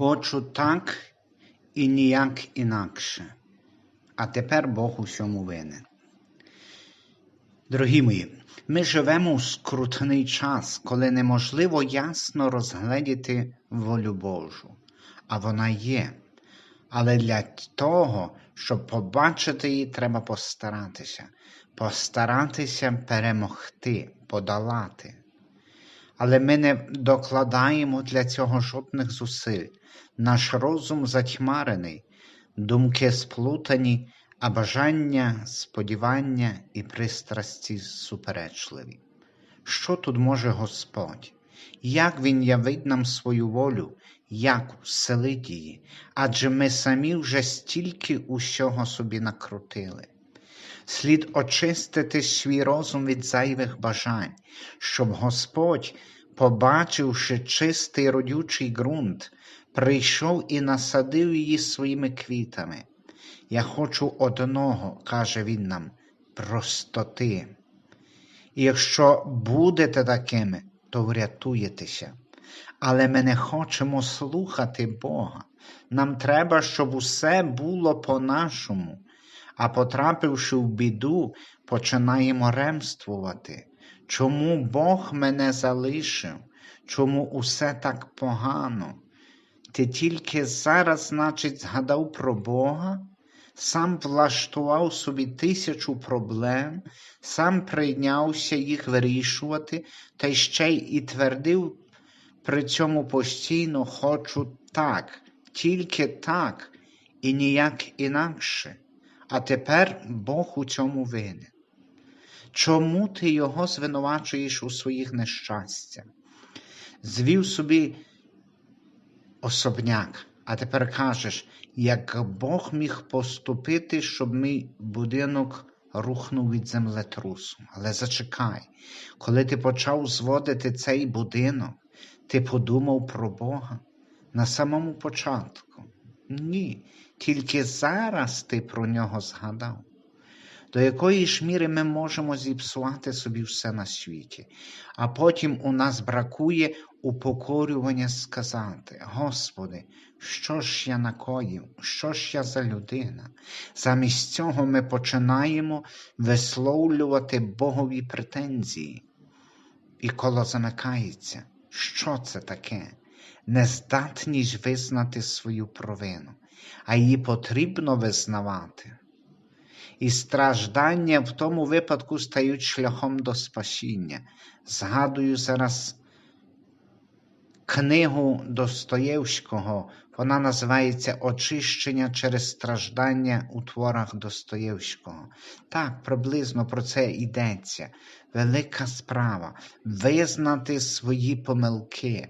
Хочу так і ніяк інакше. А тепер Бог усьому винен. Дорогі мої, ми живемо в скрутний час, коли неможливо ясно розгледіти волю Божу, а вона є. Але для того, щоб побачити її, треба постаратися, постаратися перемогти, подолати. Але ми не докладаємо для цього жодних зусиль. Наш розум затьмарений, думки сплутані, а бажання, сподівання і пристрасті суперечливі. Що тут може Господь? Як Він явить нам свою волю, як вселить її? Адже ми самі вже стільки усього собі накрутили. Слід очистити свій розум від зайвих бажань, щоб Господь, побачивши чистий родючий ґрунт, прийшов і насадив її своїми квітами. Я хочу одного, каже він нам, простоти. І якщо будете такими, то врятуєтеся. Але ми не хочемо слухати Бога. Нам треба, щоб усе було по-нашому, а потрапивши в біду, починаємо ремствувати. Чому Бог мене залишив? Чому усе так погано? Ти тільки зараз, значить, згадав про Бога, сам влаштував собі тисячу проблем, сам прийнявся їх вирішувати, та ще й і твердив при цьому постійно хочу так, тільки так і ніяк інакше. А тепер Бог у цьому винен. Чому ти його звинувачуєш у своїх нещастях? Звів собі особняк, а тепер кажеш, як Бог міг поступити, щоб мій будинок рухнув від землетрусу. Але зачекай, коли ти почав зводити цей будинок, ти подумав про Бога на самому початку? Ні, тільки зараз ти про нього згадав. До якої ж міри ми можемо зіпсувати собі все на світі, а потім у нас бракує упокорювання сказати: Господи, що ж я накоїв, що ж я за людина? Замість цього ми починаємо висловлювати Богові претензії. І коло замикається. Що це таке? Нездатність визнати свою провину, а її потрібно визнавати. І страждання в тому випадку стають шляхом до спасіння. Згадую зараз книгу Достоєвського, вона називається Очищення через страждання у творах Достоєвського. Так, приблизно про це йдеться. Велика справа визнати свої помилки.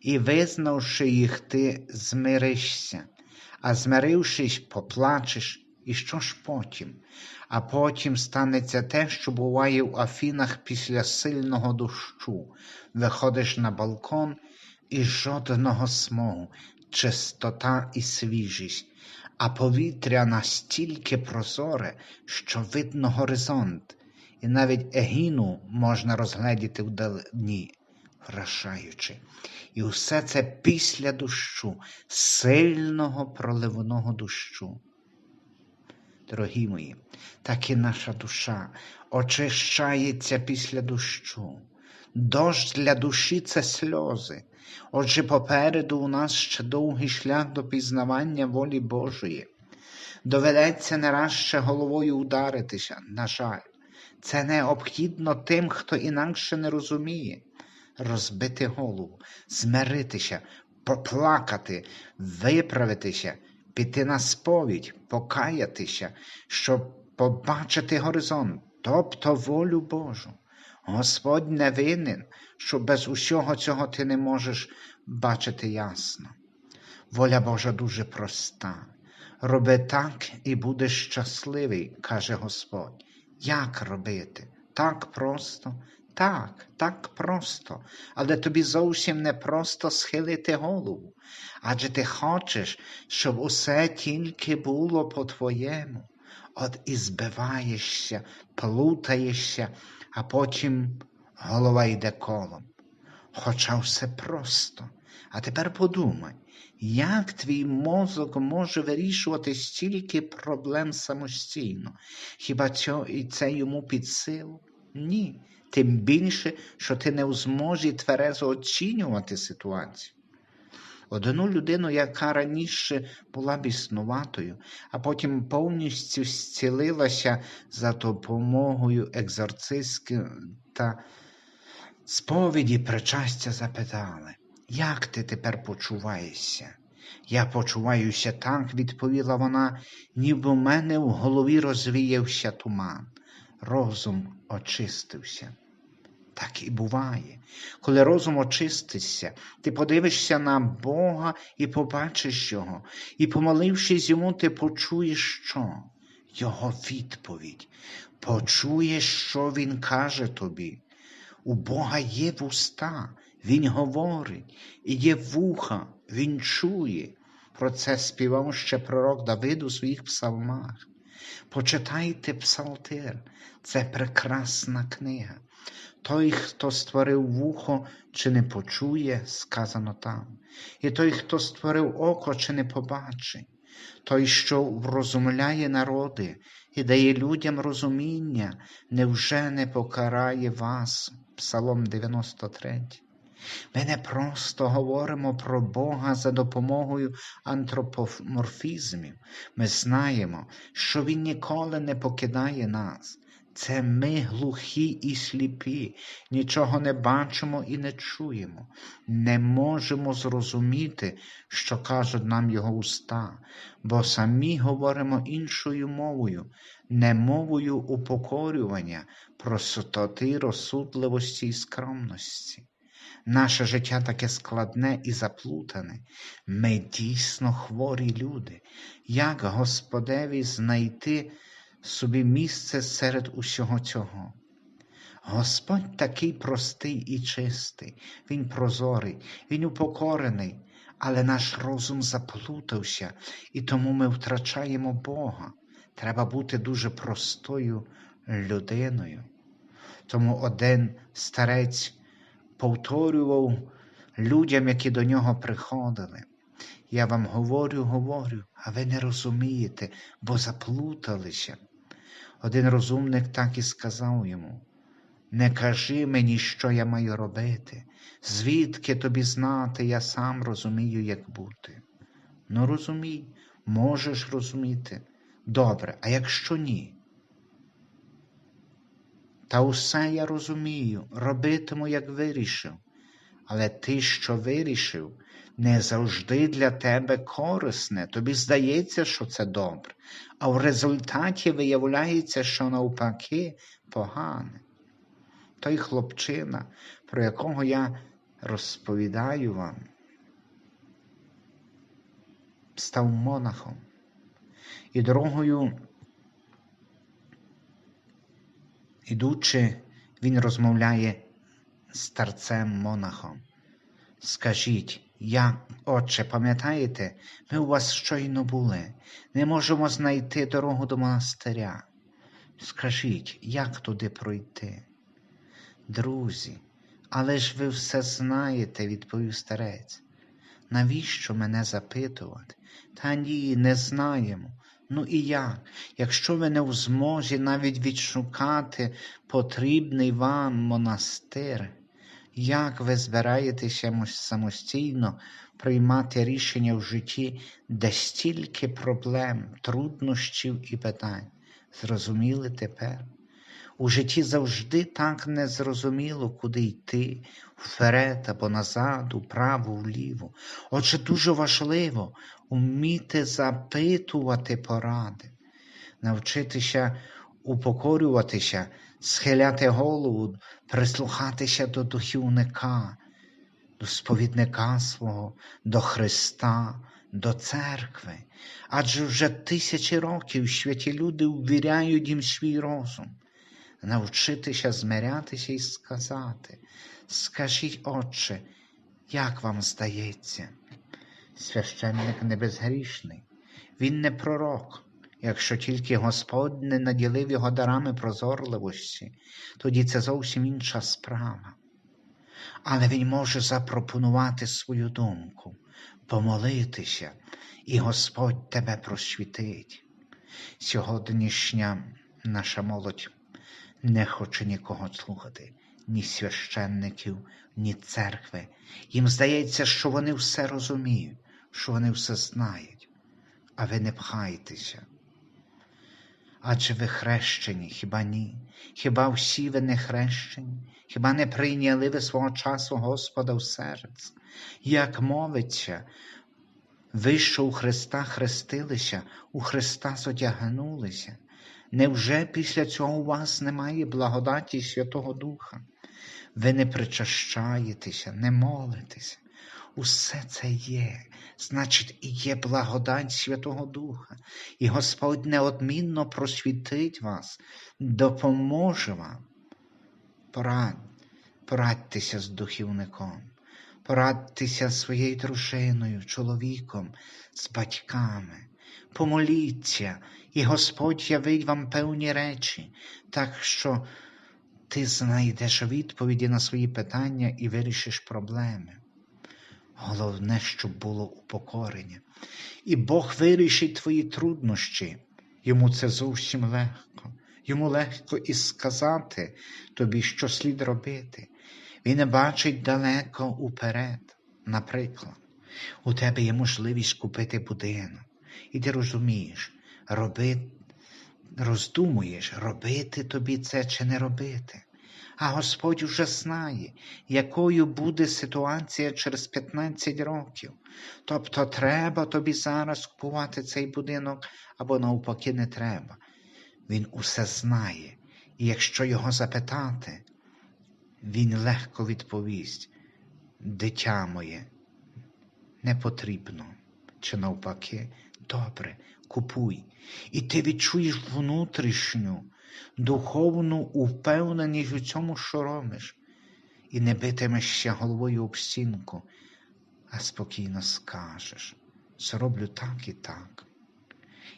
І, визнавши їх, ти змиришся, а змирившись, поплачеш. І що ж потім? А потім станеться те, що буває в Афінах після сильного дощу. Виходиш на балкон і жодного смогу, чистота і свіжість, а повітря настільки прозоре, що видно горизонт, і навіть егіну можна розгледіти вдалині, вражаючи. І все це після дощу, сильного проливного дощу. Дорогі мої, так і наша душа очищається після дощу. Дощ для душі це сльози. Отже, попереду у нас ще довгий шлях до пізнавання волі Божої. Доведеться не раз ще головою ударитися, на жаль, це необхідно тим, хто інакше не розуміє, розбити голову, змиритися, поплакати, виправитися, піти на сповідь, покаятися, щоб побачити горизонт, тобто волю Божу. Господь не винен, що без усього цього ти не можеш бачити ясно. Воля Божа дуже проста. Роби так і будеш щасливий, каже Господь. Як робити? Так просто, так, так просто, але тобі зовсім не просто схилити голову. Адже ти хочеш, щоб усе тільки було по-твоєму. От і збиваєшся, плутаєшся, а потім голова йде колом. Хоча все просто, А тепер подумай, як твій мозок може вирішувати стільки проблем самостійно? Хіба це йому під силу? Ні. Тим більше, що ти не в зможі тверезо оцінювати ситуацію. Одну людину, яка раніше була біснуватою, а потім повністю зцілилася за допомогою екзорцистки та сповіді причастя запитали, як ти тепер почуваєшся? Я почуваюся так, відповіла вона, ніби в мене в голові розвіявся туман, розум очистився. Так і буває. Коли розум очиститься, ти подивишся на Бога і побачиш Його, і, помолившись йому, ти почуєш що? Його відповідь. Почуєш, що Він каже тобі. У Бога є вуста, Він говорить, і є вуха, Він чує. Про це співав ще пророк Давид у своїх псалмах. Почитайте Псалтир, це прекрасна книга. Той, хто створив вухо, чи не почує, сказано там, і той, хто створив око, чи не побачить, той, що врозумляє народи і дає людям розуміння, невже не покарає вас, Псалом 93. Ми не просто говоримо про Бога за допомогою антропоморфізмів. Ми знаємо, що Він ніколи не покидає нас. Це ми глухі і сліпі, нічого не бачимо і не чуємо, не можемо зрозуміти, що кажуть нам його уста, бо самі говоримо іншою мовою, не мовою упокорювання, простоти, розсудливості і скромності. Наше життя таке складне і заплутане. Ми дійсно хворі люди. Як Господеві знайти собі місце серед усього цього? Господь такий простий і чистий, Він прозорий, Він упокорений, але наш розум заплутався, і тому ми втрачаємо Бога. Треба бути дуже простою людиною. Тому один старець повторював людям, які до нього приходили. Я вам говорю, говорю, а ви не розумієте, бо заплуталися. Один розумник так і сказав йому: Не кажи мені, що я маю робити, звідки тобі знати, я сам розумію, як бути. Ну, розумій, можеш розуміти. Добре, а якщо ні? Та усе я розумію, робитиму, як вирішив, але ти, що вирішив, не завжди для тебе корисне, тобі здається, що це добре, а в результаті виявляється, що навпаки погане. Той хлопчина, про якого я розповідаю вам, став монахом. І дорогою Ідучи, він розмовляє з старцем монахом. Скажіть, як, отче, пам'ятаєте, ми у вас щойно були, не можемо знайти дорогу до монастиря. Скажіть, як туди пройти? Друзі, але ж ви все знаєте, відповів старець. Навіщо мене запитувати? Та ні, не знаємо. Ну і як? Якщо ви не в змозі навіть відшукати потрібний вам монастир, як ви збираєтеся самостійно приймати рішення в житті, де стільки проблем, труднощів і питань? Зрозуміли тепер? У житті завжди так незрозуміло, куди йти, вперед або назад, вправо, вліво. Отже, дуже важливо вміти запитувати поради, навчитися упокорюватися, схиляти голову, прислухатися до духівника, до сповідника свого, до Христа, до церкви. Адже вже тисячі років святі люди ввіряють їм свій розум навчитися змирятися і сказати, скажіть, Отче, як вам здається? Священник не безгрішний, він не пророк. Якщо тільки Господь не наділив його дарами прозорливості, тоді це зовсім інша справа. але він може запропонувати свою думку, помолитися, і Господь тебе просвітить. Сьогоднішня наша молодь не хоче нікого слухати, ні священників, ні церкви. Їм здається, що вони все розуміють, що вони все знають, а ви не пхайтеся. Адже ви хрещені, хіба ні? Хіба всі ви не хрещені? Хіба не прийняли ви свого часу Господа в серце? Як мовиться, ви, що у Христа хрестилися, у Христа зодягнулися? Невже після цього у вас немає благодаті Святого Духа? Ви не причащаєтеся, не молитеся. Усе це є, значить, і є благодать Святого Духа, і Господь неодмінно просвітить вас, допоможе вам. Порад, порадьтеся з духівником, порадьтеся з своєю дружиною, чоловіком, з батьками. Помоліться, і Господь явить вам певні речі, так що ти знайдеш відповіді на свої питання і вирішиш проблеми. Головне, щоб було упокорення. І Бог вирішить твої труднощі. Йому це зовсім легко. Йому легко і сказати тобі, що слід робити. Він не бачить далеко уперед. Наприклад, у тебе є можливість купити будинок, і ти розумієш, роби, роздумуєш, робити тобі це чи не робити. А Господь уже знає, якою буде ситуація через 15 років. Тобто треба тобі зараз купувати цей будинок або навпаки не треба. Він усе знає, і якщо його запитати, він легко відповість: Дитя моє, не потрібно, чи навпаки, добре, купуй, і ти відчуєш внутрішню духовну упевненість у цьому, що робиш, і не битимешся головою об стінку, а спокійно скажеш, зроблю так і так,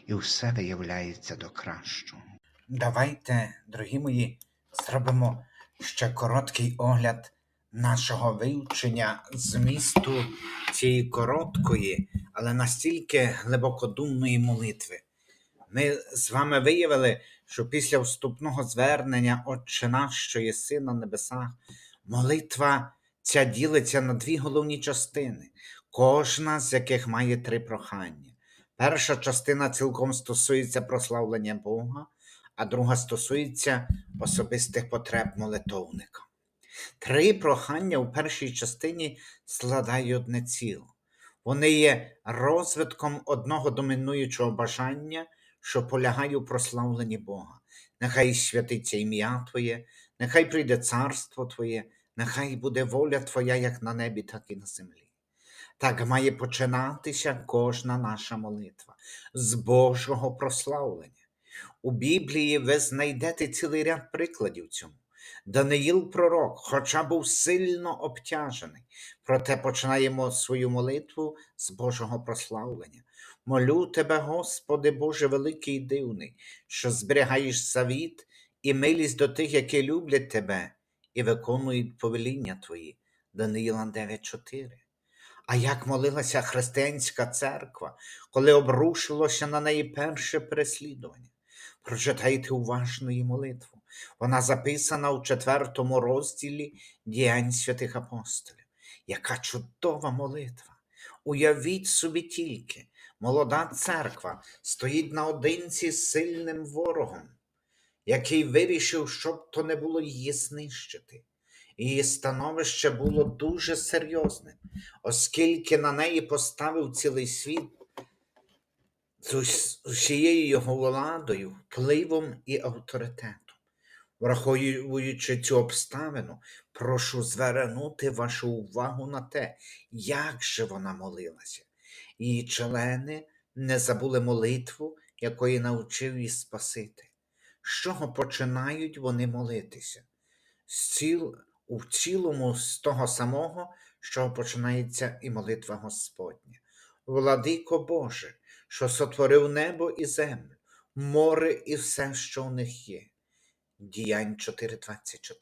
і все виявляється до кращого. Давайте, дорогі мої, зробимо ще короткий огляд нашого вивчення змісту цієї короткої, але настільки глибокодумної молитви. Ми з вами виявили, що після вступного звернення Отче наш, що єси на небесах, молитва ця ділиться на дві головні частини, кожна з яких має три прохання. Перша частина цілком стосується прославлення Бога, а друга стосується особистих потреб молитовника. Три прохання у першій частині складають одне ціло. Вони є розвитком одного домінуючого бажання, що полягає у прославленні Бога. Нехай святиться ім'я Твоє, нехай прийде царство Твоє, нехай буде воля Твоя як на небі, так і на землі. Так має починатися кожна наша молитва з Божого прославлення. У Біблії ви знайдете цілий ряд прикладів цьому. Даниїл пророк, хоча був сильно обтяжений, проте починаємо свою молитву з Божого прославлення. Молю тебе, Господи Боже великий і дивний, що зберігаєш завіт і милість до тих, які люблять тебе і виконують повеління Твої. Даниїла 9.4. А як молилася християнська церква, коли обрушилося на неї перше переслідування? Прочитайте уважно її молитву. Вона записана у четвертому розділі діянь святих апостолів. Яка чудова молитва! Уявіть собі тільки, молода церква стоїть наодинці з сильним ворогом, який вирішив, щоб то не було її знищити. Її становище було дуже серйозним, оскільки на неї поставив цілий світ з усією його владою, впливом і авторитетом. Враховуючи цю обставину, прошу звернути вашу увагу на те, як же вона молилася. Її члени не забули молитву, якої навчив її Спаситель. З чого починають вони молитися? З ціл, у цілому з того самого, з чого починається і молитва Господня. Владико Боже, що сотворив небо і землю, море і все, що в них є. Діянь 4.24.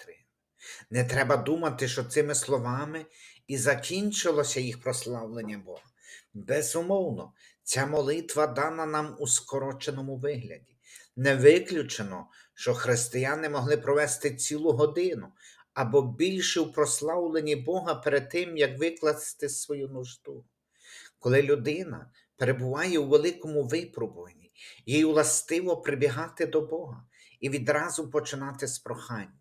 Не треба думати, що цими словами і закінчилося їх прославлення Бога. Безумовно, ця молитва дана нам у скороченому вигляді. Не виключено, що християни могли провести цілу годину або більше у прославленні Бога перед тим, як викласти свою нужду. Коли людина перебуває у великому випробуванні, їй властиво прибігати до Бога і відразу починати з прохання.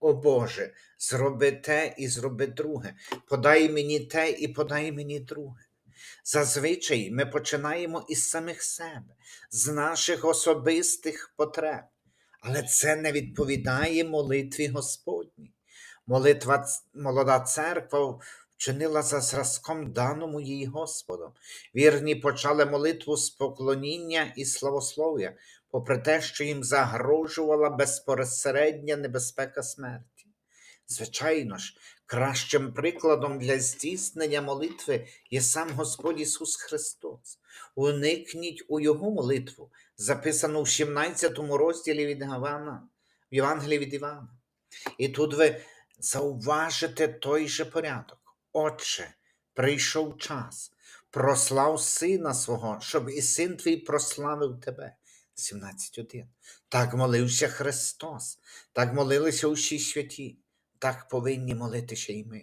О Боже, зроби те і зроби друге, подай мені те і подай мені друге. Зазвичай ми починаємо із самих себе, з наших особистих потреб, але це не відповідає молитві Господній. Молитва молода церква вчинила за зразком даному їй Господом. Вірні почали молитву з поклоніння і славослов'я, попри те, що їм загрожувала безпосередня небезпека смерті. Звичайно ж, кращим прикладом для здійснення молитви є сам Господь Ісус Христос. Уникніть у Його молитву, записану в 17 розділі від Івана, в Євангелії від Івана. І тут ви зауважите той же порядок. Отче, прийшов час, прослав сина свого, щоб і син твій прославив тебе. 17.1. Так молився Христос, так молилися усі святі, так повинні молитися і ми.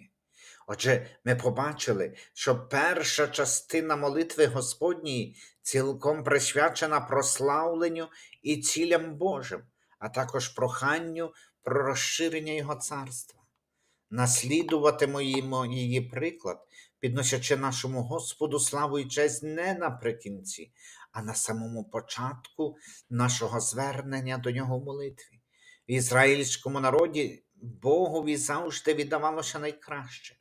Отже, ми побачили, що перша частина молитви Господньої цілком присвячена прославленню і цілям Божим, а також проханню про розширення Його царства. Наслідуватимемо її приклад, підносячи нашому Господу славу і честь не наприкінці, а на самому початку нашого звернення до Нього в молитві. В ізраїльському народі Богові завжди віддавалося найкраще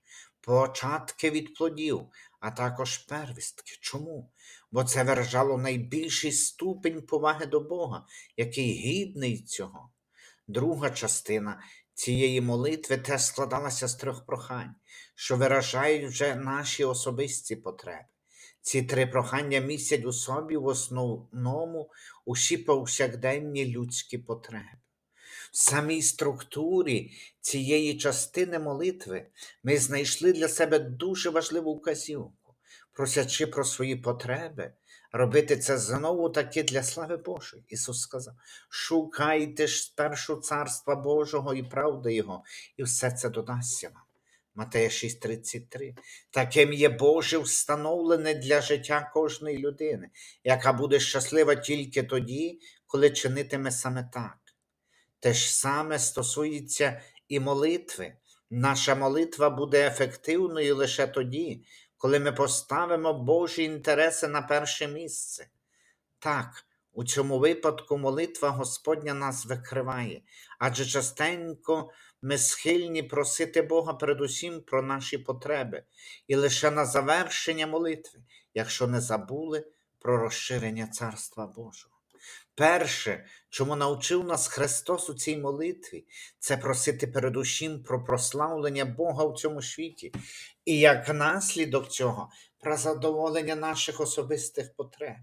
початки від плодів, а також первістки. Чому? Бо це виражало найбільший ступень поваги до Бога, який гідний цього. Друга частина цієї молитви теж складалася з трьох прохань, що виражають вже наші особисті потреби. Ці три прохання містять у собі в основному усі повсякденні людські потреби. Самій структурі цієї частини молитви ми знайшли для себе дуже важливу вказівку, просячи про свої потреби, робити це знову таки для слави Божої. Ісус сказав: шукайте ж спершу царства Божого і правди Його, і все це додасться вам. Матея 6:33. Таким є Боже встановлене для життя кожної людини, яка буде щаслива тільки тоді, коли чинитиме саме так. Те ж саме стосується і молитви. Наша молитва буде ефективною лише тоді, коли ми поставимо Божі інтереси на перше місце. Так, у цьому випадку молитва Господня нас викриває, адже частенько ми схильні просити Бога передусім про наші потреби, і лише на завершення молитви, якщо не забули про розширення Царства Божого. Перше, чому навчив нас Христос у цій молитві, це просити передусім про прославлення Бога в цьому світі, і як наслідок цього про задоволення наших особистих потреб.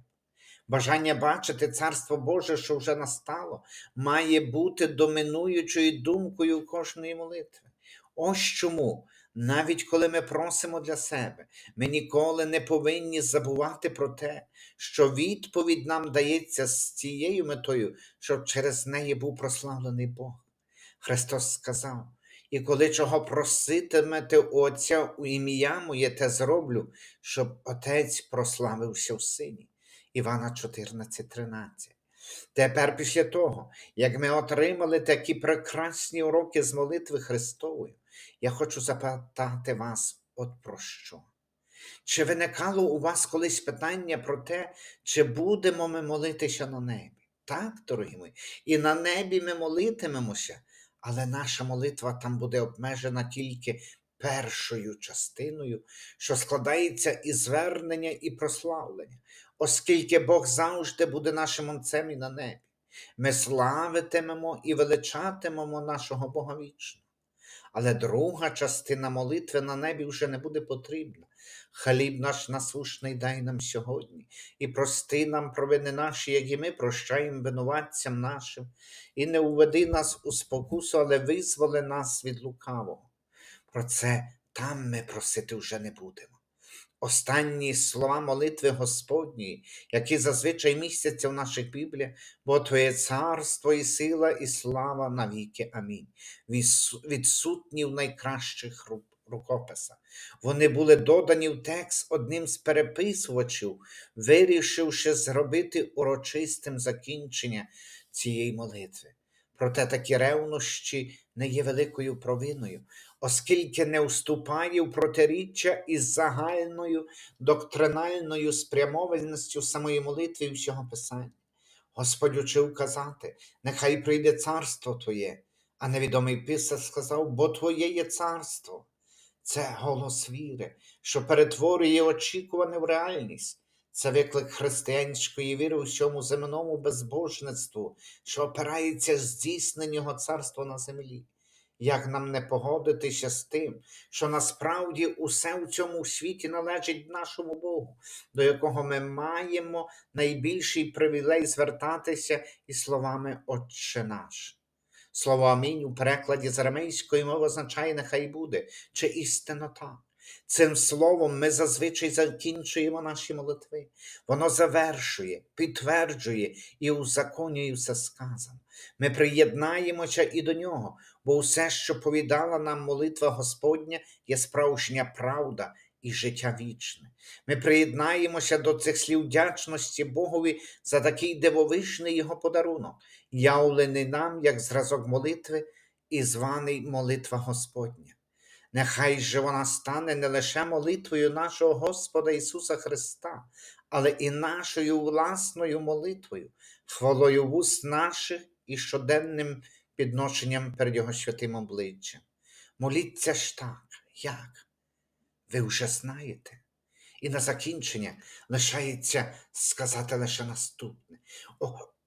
Бажання бачити Царство Боже, що вже настало, має бути домінуючою думкою кожної молитви. Ось чому, навіть коли ми просимо для себе, ми ніколи не повинні забувати про те, що відповідь нам дається з цією метою, щоб через неї був прославлений Бог. Христос сказав: і коли чого проситимете Отця у ім'я моє, те зроблю, щоб Отець прославився в Сині. Івана 14:13. Тепер, після того, як ми отримали такі прекрасні уроки з молитви Христової, я хочу запитати вас от про що. Чи виникало у вас колись питання про те, чи будемо ми молитися на небі? Так, дорогі мої, і на небі ми молитимемося, але наша молитва там буде обмежена тільки першою частиною, що складається із звернення і прославлення, оскільки Бог завжди буде нашим Отцем і на небі. Ми славитимемо і величатимемо нашого Бога вічно. Але друга частина молитви на небі вже не буде потрібна. Хліб наш насушний дай нам сьогодні, і прости нам провини наші, як і ми прощаємо винуватцям нашим, і не уведи нас у спокусу, але визволи нас від лукавого. Про це там ми просити вже не будемо. Останні слова молитви Господньої, які зазвичай містяться в наших Бібліях, бо Твоє царство і сила, і слава навіки. Амінь. Відсутні в найкращих ру- рукописах. Вони були додані в текст одним з переписувачів, вирішивши зробити урочистим закінчення цієї молитви. Проте такі ревнощі не є великою провиною, оскільки не вступає в протиріччя із загальною доктринальною спрямованістю самої молитви і всього Писання. Господь учив казати, нехай прийде царство Твоє, а невідомий писар сказав, бо Твоє є царство. Це голос віри, що перетворює очікуване в реальність. Це виклик християнської віри у всьому земному безбожництву, що опирається здійснення Його царства на землі. Як нам не погодитися з тим, що насправді усе в цьому світі належить нашому Богу, до якого ми маємо найбільший привілей звертатися із словами Отче наш. Слово Амінь у перекладі з арамейської мови означає нехай буде, чи істинно так. Цим словом ми зазвичай закінчуємо наші молитви. Воно завершує, підтверджує і узаконює все сказане. Ми приєднаємося і до нього, бо все, що повідала нам молитва Господня, є справжня правда і життя вічне. Ми приєднаємося до цих слів вдячності Богові за такий дивовижний його подарунок, явлений нам як зразок молитви і званий молитва Господня. Нехай же вона стане не лише молитвою нашого Господа Ісуса Христа, але і нашою власною молитвою, хвалою вуст наших і щоденним підношенням перед Його святим обличчям. Моліться ж так, як? Ви вже знаєте. І на закінчення лишається сказати лише наступне.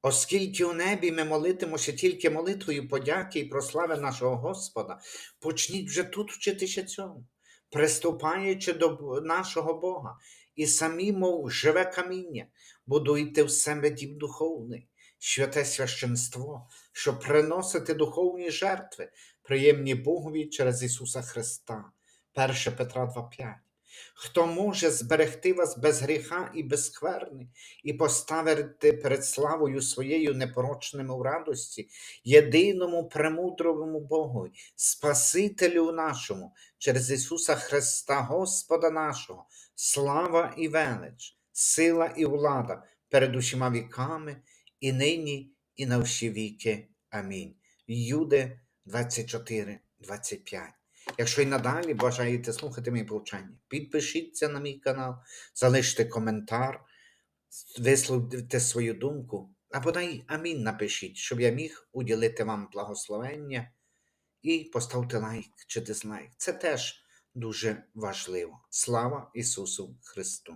Оскільки у небі ми молитимося тільки молитвою подяки і прослави нашого Господа, почніть вже тут вчитися цьому, приступаючи до нашого Бога, і самі, мов живе каміння, будуйте в себе дім духовний, святе священство, щоб приносити духовні жертви, приємні Богові через Ісуса Христа. 1 Петра 2,5. Хто може зберегти вас без гріха і безскверни, і поставити перед славою своєю непорочними в радості, єдиному премудрому Богу, Спасителю нашому, через Ісуса Христа, Господа нашого, слава і велич, сила і влада перед усіма віками, і нині, і на всі віки. Амінь. Юде 24, 25. Якщо й надалі бажаєте слухати мої повчання, підпишіться на мій канал, залиште коментар, висловите свою думку, або дай амінь напишіть, щоб я міг уділити вам благословення і поставте лайк чи дизлайк. Це теж дуже важливо. Слава Ісусу Христу!